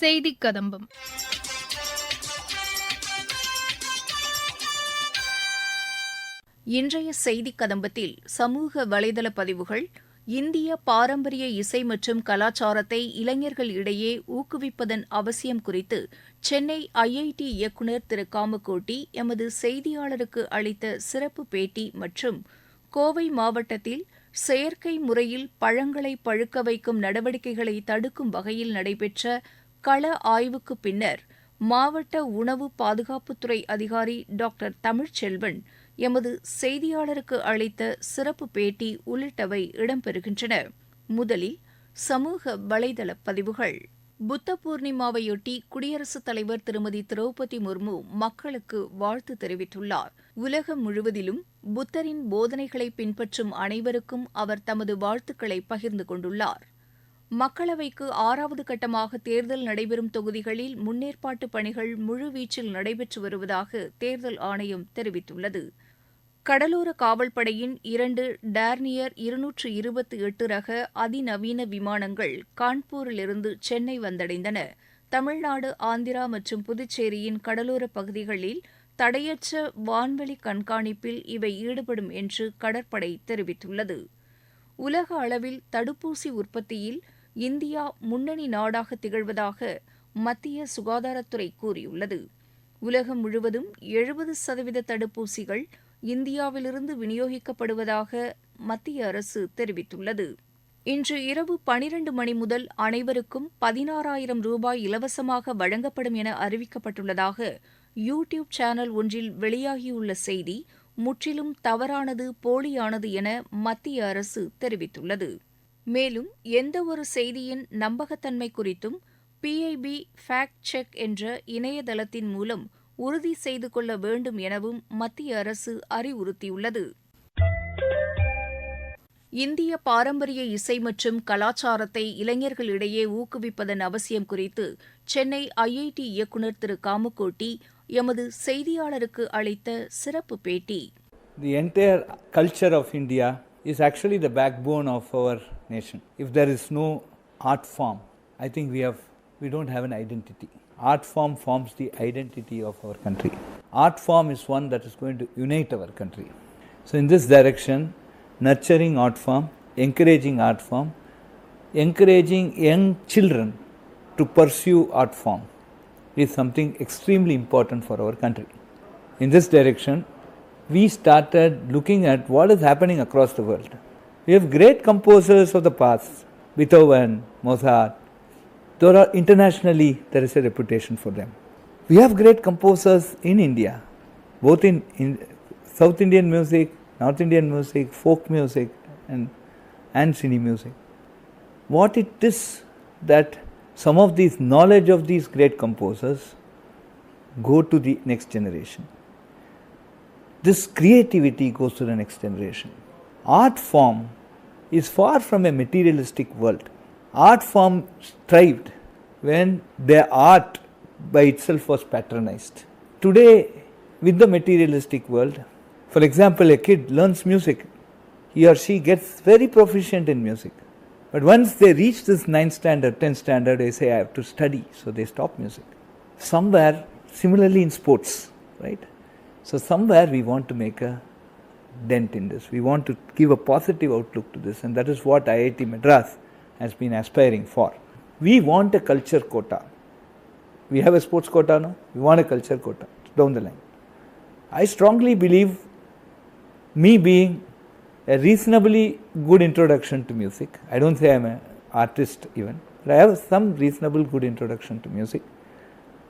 செய்தி கதம்பம். இன்றைய செய்தி கதம்பத்தில் சமூக வலைதள பதிவுகள் இந்திய பாரம்பரிய இசை மற்றும் கலாச்சாரத்தை இளைஞர்கள் இடையே ஊக்குவிப்பதன் அவசியம் குறித்து சென்னை ஐஐடி இயக்குநர் திரு. காமக்கோட்டி எமது செய்தியாளருக்கு அளித்த சிறப்பு பேட்டி மற்றும் கோவை மாவட்டத்தில் செயற்கை முறையில் பழங்களை பழுக்க வைக்கும் நடவடிக்கைகளை தடுக்கும் வகையில் நடைபெற்ற கள ஆய்வுக்கு பின்னர் மாவட்ட உணவு பாதுகாப்புத்துறை அதிகாரி டாக்டர் தமிழ்ச்செல்வன் எமது செய்தியாளருக்கு அளித்த சிறப்பு பேட்டி உள்ளிட்டவை இடம்பெறுகின்றன. முதலில் சமூக வலைதள பதிவுகள். புத்த பூர்ணிமாவையொட்டி குடியரசுத் தலைவர் திருமதி திரௌபதி முர்மு மக்களுக்கு வாழ்த்து தெரிவித்துள்ளார். உலகம் முழுவதிலும் புத்தரின் போதனைகளை பின்பற்றும் அனைவருக்கும் அவர் தமது வாழ்த்துக்களை பகிர்ந்து கொண்டுள்ளார். மக்களவைக்கு ஆறாவது கட்டமாக தேர்தல் நடைபெறும் தொகுதிகளில் முன்னேற்பாட்டு பணிகள் முழுவீச்சில் நடைபெற்று வருவதாக தேர்தல் ஆணையம் தெரிவித்துள்ளது. கடலோர காவல்படையின் இரண்டு டேர்னியர் இருநூற்று இருபத்தி எட்டு ரக அதிநவீன விமானங்கள் கான்பூரிலிருந்து சென்னை வந்தடைந்தன. தமிழ்நாடு ஆந்திரா மற்றும் புதுச்சேரியின் கடலோர பகுதிகளில் தடையற்ற வான்வெளி கண்காணிப்பில் இவை ஈடுபடும் என்று கடற்படை தெரிவித்துள்ளது. உலக அளவில் தடுப்பூசி உற்பத்தியில் இந்தியா முன்னணி நாடாக திகழ்வதாக மத்திய சுகாதாரத்துறை கூறியுள்ளது. உலகம் முழுவதும் எழுபது சதவீத தடுப்பூசிகள் இந்தியாவிலிருந்து விநியோகிக்கப்படுவதாக மத்திய அரசு தெரிவித்துள்ளது. இன்று இரவு பனிரண்டு மணி முதல் அனைவருக்கும் பதினாறாயிரம் ரூபாய் இலவசமாக வழங்கப்படும் என அறிவிக்கப்பட்டுள்ளதாக யூ டியூப் சேனல் ஒன்றில் வெளியாகியுள்ள செய்தி முற்றிலும் தவறானது போலியானது என மத்திய அரசு தெரிவித்துள்ளது. மேலும் எந்தவொரு செய்தியின் நம்பகத்தன்மை குறித்தும் பிஐபி ஃபேக்ட் செக் என்ற இணையதளத்தின் மூலம் உறுதி செய்து கொள்ள வேண்டும் எனவும் மத்திய அரசு அறிவுறுத்தியுள்ளது. இந்திய பாரம்பரிய இசை மற்றும் கலாச்சாரத்தை இளைஞர்களிடையே ஊக்குவிப்பதன் அவசியம் குறித்து சென்னை ஐஐடி இயக்குநர் திரு. காமகோட்டி எமது செய்தியாளருக்கு அளித்த சிறப்பு பேட்டி. The entire culture of India is actually the backbone of our nation. If there is no art form, I think we have we don't have an identity. Art form forms the identity of our country. Art form is one that is going to unite our country. So in this direction, nurturing art form, encouraging art form, encouraging young children to pursue art form is something extremely important for our country. In this direction, we started looking at what is happening across the world. We have great composers of the past, Beethoven, Mozart. There are internationally there is a reputation for them. We have great composers in India, both in, in South Indian music, North Indian music, folk music, and and cine music. What it is that some of these knowledge of these great composers go to the next generation this creativity goes to the next generation. Art form is far from a materialistic world. Art form thrived when their art by itself was patronized. Today, with the materialistic world, for example, a kid learns music, he or she gets very proficient in music. But once they reach this 9th standard, 10th standard, they say, I have to study, so they stop music. Somewhere, similarly in sports, right? So, somewhere we want to make a dent in this. We want to give a positive outlook to this, and that is what IIT Madras has been aspiring for. We want a culture quota. We have a sports quota now, we want a culture quota down the line. I strongly believe me being a reasonably good introduction to music. I don't say I'm an artist even, but I have some reasonable good introduction to music.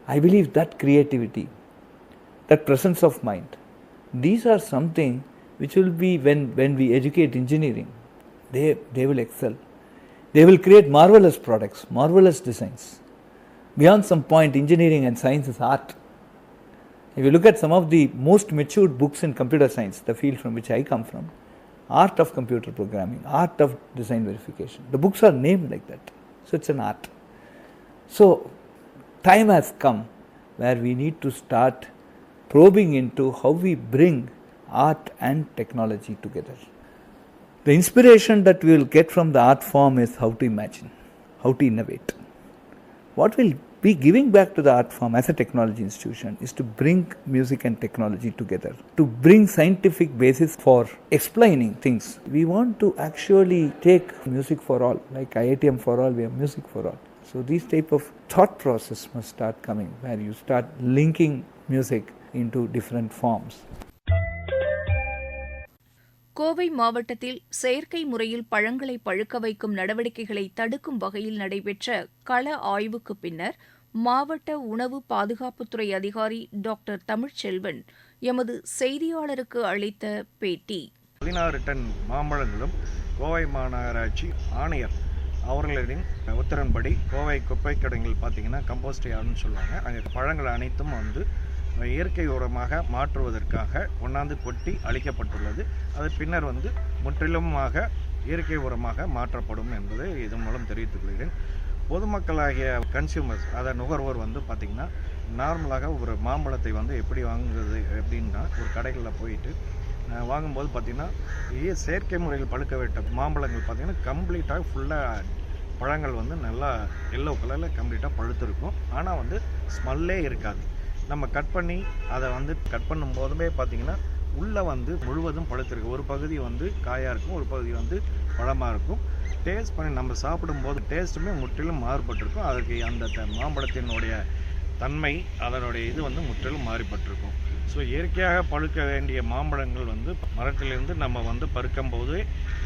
I believe that creativity, that presence of mind, these are something which will be when, when we educate engineering, they, they will excel. They will create marvelous products, marvelous designs. Beyond some point, engineering and science is art. If you look at some of the most matured books in computer science, the field from which I come from, art of computer programming, art of design verification, the books are named like that. So it's an art. So time has come where we need to start probing into how we bring art and technology together. The inspiration that we will get from the art form is how to imagine, how to innovate. What we will be giving back to the art form as a technology institution is to bring music and technology together, to bring scientific basis for explaining things. We want to actually take music for all, like IITM for all, we have music for all. So these type of thought process must start coming, where you start linking music into different forms. Kovai மாவட்டத்தில் செயற்கை முறையில் பழங்களை பழுக்க வைக்கும் நடவடிக்கைகளை தடுக்கும் வகையில் நடைபெற்ற கள ஆய்வுக்கு பின்னர் மாவட்ட உணவு பாதுகாப்புத்துறை அதிகாரி டாக்டர் தமிழ்ச்செல்வன் எமது செய்தியாளருக்கு அளித்த பேட்டி. பதினாறு டன் மாம்பழங்களும் கோவை மாநகராட்சி ஆணையர் அவர்களின் உத்தரன்படி கோவை குப்பை கிடங்கில் பார்த்தீங்கன்னா கம்போஸ்ட் யாருன்னு சொல்லுவாங்க. அங்கே பழங்கள் அனைத்தும் வந்து இயற்கை உரமாக மாற்றுவதற்காக கொண்டாந்து கொட்டி அளிக்கப்பட்டுள்ளது அது பின்னர் வந்து முற்றிலுமாக இயற்கை உரமாக மாற்றப்படும் என்பதை இதன் மூலம் தெரிவித்துக் கொள்கிறேன். பொதுமக்களாகிய கன்சியூமர்ஸ் அதை நுகர்வோர் வந்து பார்த்திங்கன்னா நார்மலாக ஒரு மாம்பழத்தை வந்து எப்படி வாங்குறது அப்படின்னா ஒரு கடைகளில் போயிட்டு வாங்கும்போது பார்த்திங்கன்னா செயற்கை முறையில் பழுக்க விட்ட மாம்பழங்கள் பார்த்திங்கன்னா கம்ப்ளீட்டாக ஃபுல்லாக பழங்கள் வந்து நல்லா எல்லோ கலரில் கம்ப்ளீட்டாக பழுத்திருக்கும். ஆனால் வந்து ஸ்மெல்லே இருக்காது. நம்ம கட் பண்ணி அதை வந்து கட் பண்ணும் போதுமே பார்த்திங்கன்னா உள்ளே வந்து முழுவதும் பழுத்திருக்கு ஒரு பகுதி வந்து காயாக இருக்கும் ஒரு பகுதி வந்து பழமாக இருக்கும். டேஸ்ட் பண்ணி நம்ம சாப்பிடும்போது டேஸ்ட்டுமே முற்றிலும் மாறுபட்டிருக்கும். அதுக்கு அந்த த- மாம்பழத்தினுடைய தன்மை அதனுடைய இது வந்து முற்றிலும் மாறுபட்டிருக்கும் ஸோ இயற்கையாக பழுக்க வேண்டிய மாம்பழங்கள் வந்து மரத்திலிருந்து நம்ம வந்து பருக்கும்போது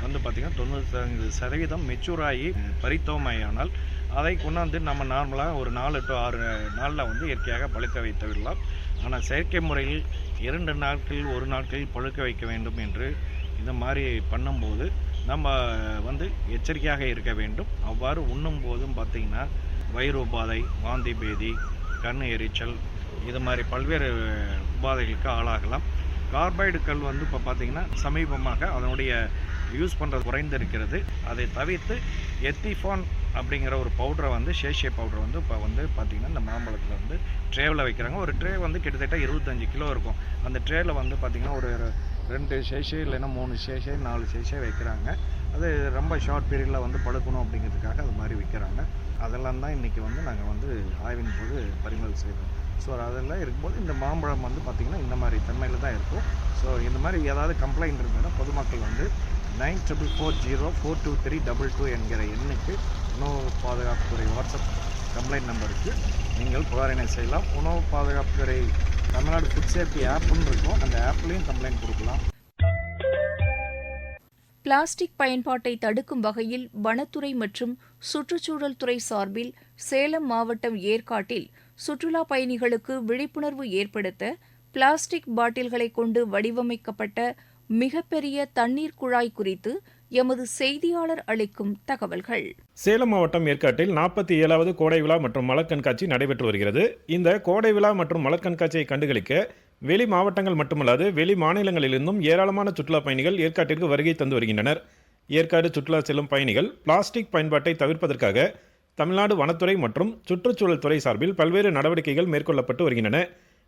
வந்து பார்த்திங்கன்னா தொண்ணூற்றி சதவீதம் மெச்சூராகி பறித்தோமையானால் அதை கொண்டாந்து நம்ம நார்மலாக ஒரு நாலு டு ஆறு நாளில் வந்து இயற்கையாக பழுக்க வைத்து விடலாம். ஆனால் செயற்கை முறையில் இரண்டு நாட்கள் ஒரு நாட்களில் பழுக்க வைக்க வேண்டும் என்று இந்த மாதிரி பண்ணும்போது நம்ம வந்து எச்சரிக்கையாக இருக்க வேண்டும். அவ்வாறு உண்ணும் போதும் பார்த்திங்கன்னா வயிறு உபாதை வாந்தி பேதி கண் எரிச்சல் இது மாதிரி பல்வேறு உபாதைகளுக்கு ஆளாகலாம். கார்பைடு கல் வந்து இப்போ பார்த்தீங்கன்னா சமீபமாக அதனுடைய யூஸ் பண்ணுறது குறைந்திருக்கிறது. அதை தவிர்த்து எத்திஃபான் அப்படிங்கிற ஒரு பவுடரை வந்து ஷேஷே பவுடர் வந்து இப்போ வந்து பார்த்திங்கன்னா இந்த மாம்பழத்தில் வந்து ட்ரேவில் வைக்கிறாங்க. ஒரு ட்ரே வந்து கிட்டத்தட்ட இருபத்தஞ்சு கிலோ இருக்கும். அந்த ட்ரேயில் வந்து பார்த்திங்கன்னா ஒரு ரெண்டு சேஷே இல்லைன்னா மூணு சேஷே நாலு சேஷே வைக்கிறாங்க. அது ரொம்ப ஷார்ட் பீரியடில் வந்து படுக்கணும் அப்படிங்கிறதுக்காக அது மாதிரி விற்கிறாங்க அதெல்லாம் தான் இன்றைக்கி வந்து நாங்கள் வந்து ஆய்வின் போது பறிமுதல் செய்கிறோம் ஸோ அதெல்லாம் இருக்கும்போது இந்த மாம்பழம் வந்து பார்த்திங்கன்னா இந்த மாதிரி தன்மையில் தான் இருக்கும். ஸோ இந்த மாதிரி ஏதாவது கம்ப்ளைண்ட் இருந்ததுன்னா பொதுமக்கள் வந்து nine triple four zero four two three double two என்கிற எண்ணுக்கு உணவு பாதுகாப்புத்துறை வாட்ஸ்அப் கம்ப்ளைண்ட் நம்பருக்கு நீங்கள் புகாரினை செய்யலாம். உணவு பாதுகாப்புத்துறை தமிழ்நாடு ஃபுட் சேஃப்டி ஆப்னு இருக்கும். அந்த ஆப்லேயும் கம்ப்ளைண்ட் கொடுக்கலாம். பிளாஸ்டிக் பயன்பாட்டை தடுக்கும் வகையில் வனத்துறை மற்றும் சுற்றுச்சூழல் துறை சார்பில் சேலம் மாவட்டம் ஏற்காட்டில் சுற்றுலா பயணிகளுக்கு விழிப்புணர்வு ஏற்படுத்த பிளாஸ்டிக் பாட்டில்களை கொண்டு வடிவமைக்கப்பட்ட மிகப்பெரிய தண்ணீர் குழாய் குறித்து எமது செய்தியாளர் அளிக்கும் தகவல்கள். சேலம் மாவட்டம் ஏற்காட்டில் நாற்பத்தி ஏழாவது கோடை விழா மற்றும் மலர் கண்காட்சி நடைபெற்று வருகிறது. இந்த கோடை விழா மற்றும் மலர் கண்காட்சியை கண்டுகளிக்க வெளி மாவட்டங்கள் மட்டுமல்லாது வெளி மாநிலங்களிலிருந்தும் ஏராளமான சுற்றுலா பயணிகள் ஏற்காட்டிற்கு வருகை தந்து வருகின்றனர். ஏற்காடு சுற்றுலா செல்லும் பயணிகள் பிளாஸ்டிக் பயன்பாட்டை தவிர்ப்பதற்காக தமிழ்நாடு வனத்துறை மற்றும் சுற்றுச்சூழல் துறை சார்பில் பல்வேறு நடவடிக்கைகள் மேற்கொள்ளப்பட்டு வருகின்றன.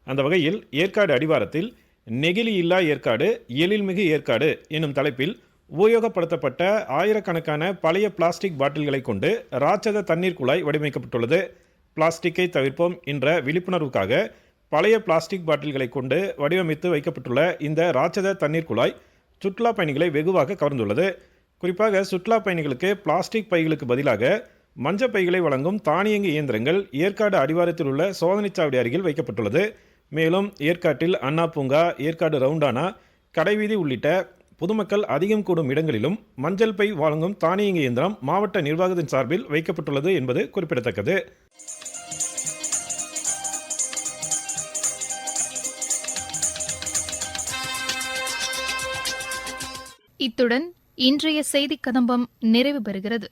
அந்த வகையில் ஏற்காடு அடிவாரத்தில் நெகிழி இல்லா ஏற்காடு எழில்மிகு ஏற்காடு என்னும் தலைப்பில் உபயோகப்படுத்தப்பட்ட ஆயிரக்கணக்கான பழைய பிளாஸ்டிக் பாட்டில்களை கொண்டு ராட்சத தண்ணீர் குழாய் வடிவமைக்கப்பட்டுள்ளது. பிளாஸ்டிக்கை தவிர்ப்போம் என்ற விழிப்புணர்வுக்காக பழைய பிளாஸ்டிக் பாட்டில்களை கொண்டு வடிவமைத்து வைக்கப்பட்டுள்ள இந்த ராட்சத தண்ணீர் குழாய் சுற்றுலா பயணிகளை வெகுவாக கவர்ந்துள்ளது. குறிப்பாக சுற்றுலா பயணிகளுக்கு பிளாஸ்டிக் பைகளுக்கு பதிலாக மஞ்சள் பைகளை வழங்கும் தானியங்கி இயந்திரங்கள் ஏற்காடு அடிவாரத்தில் உள்ள சோதனைச்சாவடி அருகில் வைக்கப்பட்டுள்ளது. மேலும் ஏற்காட்டில் அண்ணா பூங்கா ஏற்காடு ரவுண்டானா கடைவீதி உள்ளிட்ட பொதுமக்கள் அதிகம் கூடும் இடங்களிலும் மஞ்சள் பை வழங்கும் தானியங்கி இயந்திரம் மாவட்ட நிர்வாகத்தின் சார்பில் வைக்கப்பட்டுள்ளது என்பது குறிப்பிடத்தக்கது. இத்துடன் இன்றைய செய்திக் கதம்பம் நிறைவு பெறுகிறது.